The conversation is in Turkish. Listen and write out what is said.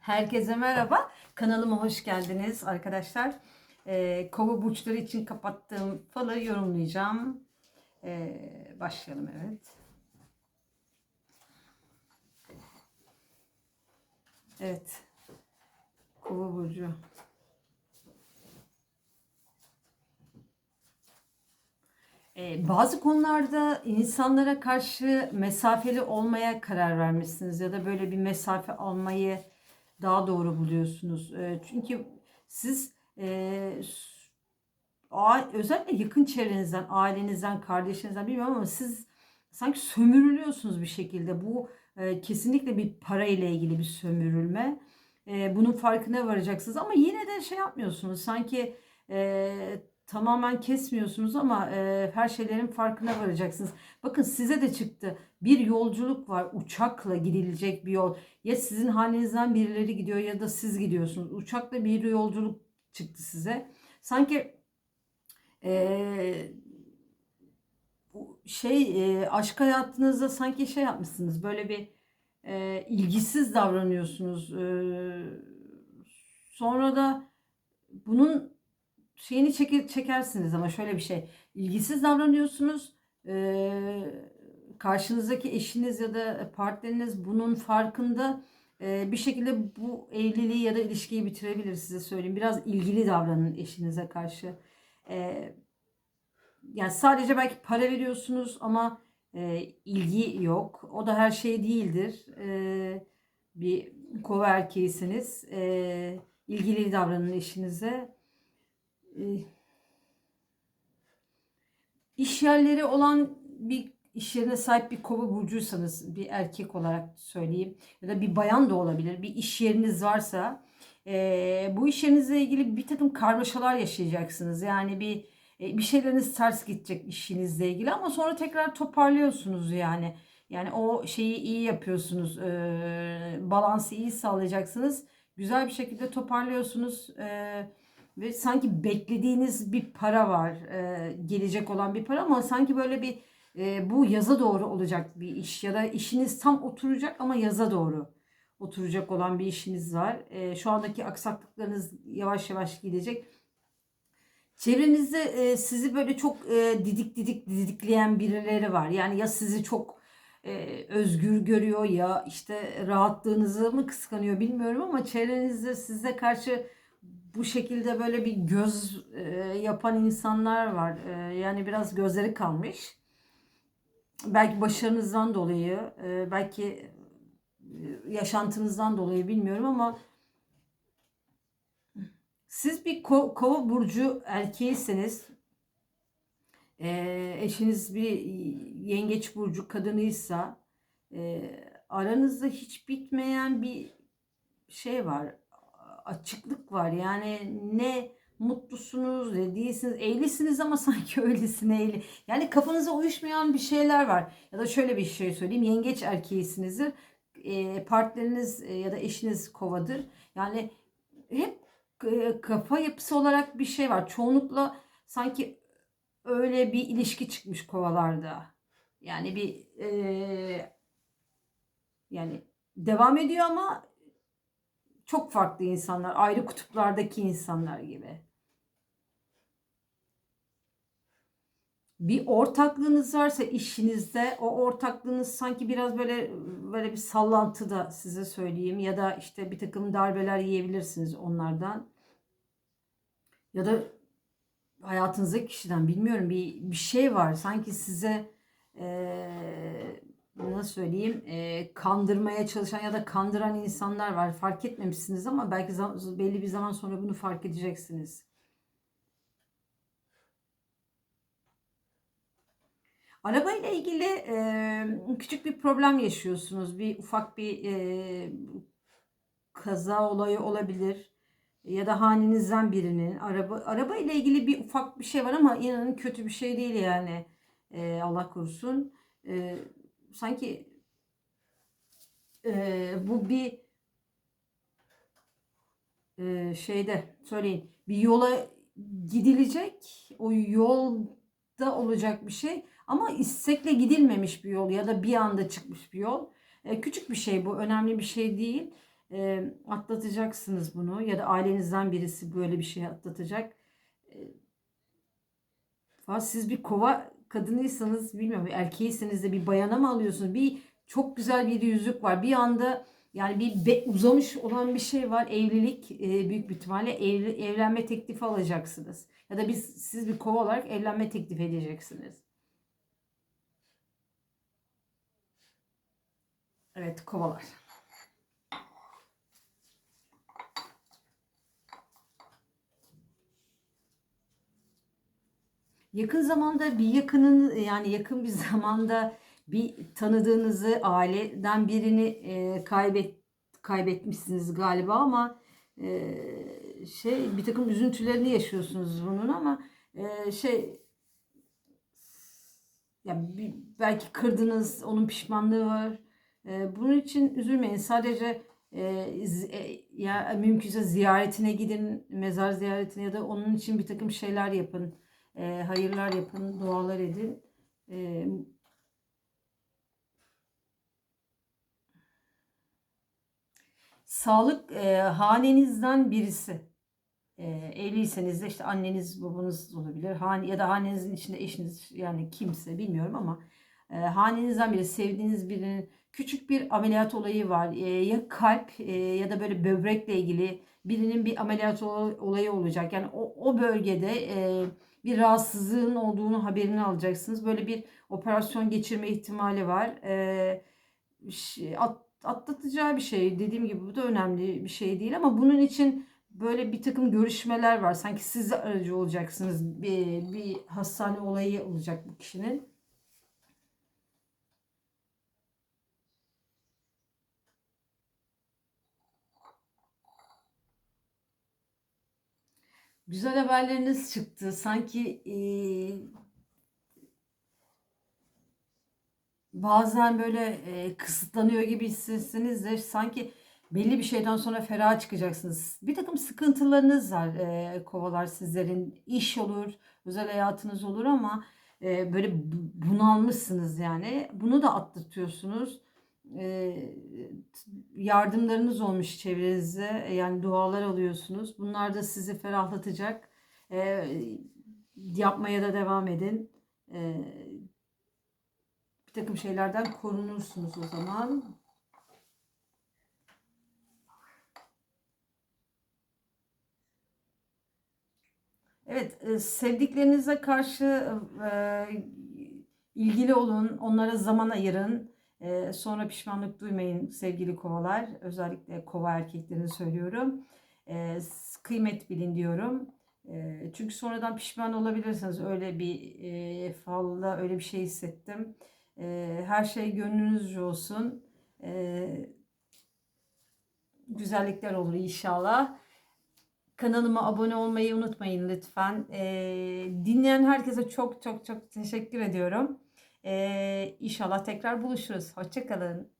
Herkese merhaba. Kanalıma hoş geldiniz arkadaşlar. Ee, kova burçları için kapattığım falı yorumlayacağım. Ee, başlayalım evet. Evet. Kova burcu. Ee, bazı konularda insanlara karşı mesafeli olmaya karar vermişsiniz ya da böyle bir mesafe almayı daha doğru buluyorsunuz. Ee, çünkü siz e, özellikle yakın çevrenizden, ailenizden, kardeşinizden bilmiyorum ama siz sanki sömürülüyorsunuz bir şekilde. Bu e, kesinlikle bir para ile ilgili bir sömürülme. E, bunun farkına varacaksınız ama yine de şey yapmıyorsunuz. Sanki e, tamamen kesmiyorsunuz ama e, her şeylerin farkına varacaksınız. Bakın size de çıktı. Bir yolculuk var. Uçakla gidilecek bir yol. Ya sizin halinizden birileri gidiyor ya da siz gidiyorsunuz. Uçakla bir yolculuk çıktı size. Sanki e, şey e, aşk hayatınızda sanki şey yapmışsınız. Böyle bir e, ilgisiz davranıyorsunuz. E, sonra da bunun şeyini çeker, çekersiniz ama şöyle bir şey. İlgisiz davranıyorsunuz. E, karşınızdaki eşiniz ya da partneriniz bunun farkında bir şekilde bu evliliği ya da ilişkiyi bitirebilir size söyleyeyim. Biraz ilgili davranın eşinize karşı. Yani sadece belki para veriyorsunuz ama ilgi yok. O da her şey değildir. Bir kova erkeğisiniz. İlgili davranın eşinize. E, iş yerleri olan bir iş yerine sahip bir kova burcuysanız bir erkek olarak söyleyeyim ya da bir bayan da olabilir. Bir iş yeriniz varsa e, bu iş yerinizle ilgili bir takım karmaşalar yaşayacaksınız. Yani bir e, bir şeyleriniz ters gidecek işinizle ilgili ama sonra tekrar toparlıyorsunuz yani. Yani o şeyi iyi yapıyorsunuz. E, balansı iyi sağlayacaksınız. Güzel bir şekilde toparlıyorsunuz. E, ve sanki beklediğiniz bir para var. e, gelecek olan bir para ama sanki böyle bir e, bu yaza doğru olacak bir iş ya da işiniz tam oturacak ama yaza doğru oturacak olan bir işiniz var. E, şu andaki aksaklıklarınız yavaş yavaş gidecek. Çevrenizde e, sizi böyle çok e, didik didik didikleyen birileri var. Yani ya sizi çok e, özgür görüyor ya işte rahatlığınızı mı kıskanıyor bilmiyorum ama çevrenizde size karşı bu şekilde böyle bir göz e, yapan insanlar var. E, yani biraz gözleri kalmış. Belki başarınızdan dolayı, e, belki e, yaşantınızdan dolayı bilmiyorum ama siz bir ko- kova burcu erkeğiseniz e, eşiniz bir yengeç burcu kadınıysa e, aranızda hiç bitmeyen bir şey var. Açıklık var. Yani ne mutlusunuz ne değilsiniz. Evlisiniz ama sanki öylesine evli. Yani kafanıza uyuşmayan bir şeyler var. Ya da şöyle bir şey söyleyeyim. Yengeç erkeğisinizdir. E, partneriniz e, ya da eşiniz kovadır. Yani hep e, kafa yapısı olarak bir şey var. Çoğunlukla sanki öyle bir ilişki çıkmış kovalarda. Yani bir e, yani devam ediyor ama çok farklı insanlar, ayrı kutuplardaki insanlar gibi. Bir ortaklığınız varsa işinizde o ortaklığınız sanki biraz böyle böyle bir sallantı da size söyleyeyim ya da işte bir takım darbeler yiyebilirsiniz onlardan. Ya da hayatınızdaki kişiden bilmiyorum bir bir şey var sanki size eee nasıl söyleyeyim eee, kandırmaya çalışan ya da kandıran insanlar var fark etmemişsiniz ama belki belli bir zaman sonra bunu fark edeceksiniz. Araba ile ilgili eee, küçük bir problem yaşıyorsunuz. Bir ufak bir eee, kaza olayı olabilir. Ya da hanenizden birinin araba araba ile ilgili bir ufak bir şey var ama inanın kötü bir şey değil yani. Eee, Allah korusun. Eee, sanki eee, bu bir eee, şeyde söyleyin bir yola gidilecek o yolda olacak bir şey ama istekle gidilmemiş bir yol ya da bir anda çıkmış bir yol. E, küçük bir şey bu önemli bir şey değil. e, atlatacaksınız bunu ya da ailenizden birisi böyle bir şey atlatacak. E, siz bir kova kadınıysanız bilmiyorum erkeğiyseniz de bir bayana mı alıyorsunuz? Bir çok güzel bir yüzük var. Bir anda yani bir be- uzamış olan bir şey var. Evlilik e, büyük bir ihtimalle evli- evlenme teklifi alacaksınız. Ya da biz siz bir kova olarak evlenme teklif edeceksiniz. Evet kovalar. Yakın zamanda bir yakının yani yakın bir zamanda bir tanıdığınızı aileden birini e, kaybet kaybetmişsiniz galiba ama e, şey bir takım üzüntülerini yaşıyorsunuz bunun ama e, şey ya bir- belki kırdınız onun pişmanlığı var. E, bunun için üzülmeyin. Sadece e, e, ya mümkünse ziyaretine gidin, mezar ziyaretine ya da onun için bir takım şeyler yapın. E, hayırlar yapın, dualar edin. E, sağlık e, hanenizden birisi. E, evliyseniz de işte anneniz, babanız olabilir. Hane, ya da hanenizin içinde eşiniz yani kimse bilmiyorum ama e, hanenizden biri, sevdiğiniz birinin küçük bir ameliyat olayı var. E, ya kalp e, ya da böyle böbrekle ilgili birinin bir ameliyat ol- olayı olacak. Yani o, o bölgede e, bir rahatsızlığın olduğunu haberini alacaksınız. Böyle bir operasyon geçirme ihtimali var. E, ş- at- atlatacağı bir şey. Dediğim gibi bu da önemli bir şey değil ama bunun için böyle bir takım görüşmeler var. Sanki siz aracı olacaksınız. Bir, bir hastane olayı olacak bu kişinin. Güzel haberleriniz çıktı. Sanki eee, bazen böyle eee, kısıtlanıyor gibi hissetseniz de sanki belli bir şeyden sonra feraha çıkacaksınız. Bir takım sıkıntılarınız var eee, kovalar sizlerin. İş olur, özel hayatınız olur ama eee, böyle bu- bunalmışsınız yani. Bunu da atlatıyorsunuz. Yardımlarınız olmuş çevrenizde. Yani dualar alıyorsunuz. Bunlar da sizi ferahlatacak. Yapmaya da devam edin. Bir takım şeylerden korunursunuz o zaman. Evet, e, sevdiklerinize karşı e, ilgili olun, onlara zaman ayırın. E, sonra pişmanlık duymayın sevgili kovalar. Özellikle kova erkeklerini söylüyorum. E, kıymet bilin diyorum. E, çünkü sonradan pişman olabilirsiniz. Öyle bir e, falla öyle bir şey hissettim. E, her şey gönlünüzce olsun. E, güzellikler olur inşallah. Kanalıma abone olmayı unutmayın lütfen. Ee, dinleyen herkese çok çok çok teşekkür ediyorum. Ee, inşallah tekrar buluşuruz. Hoşçakalın.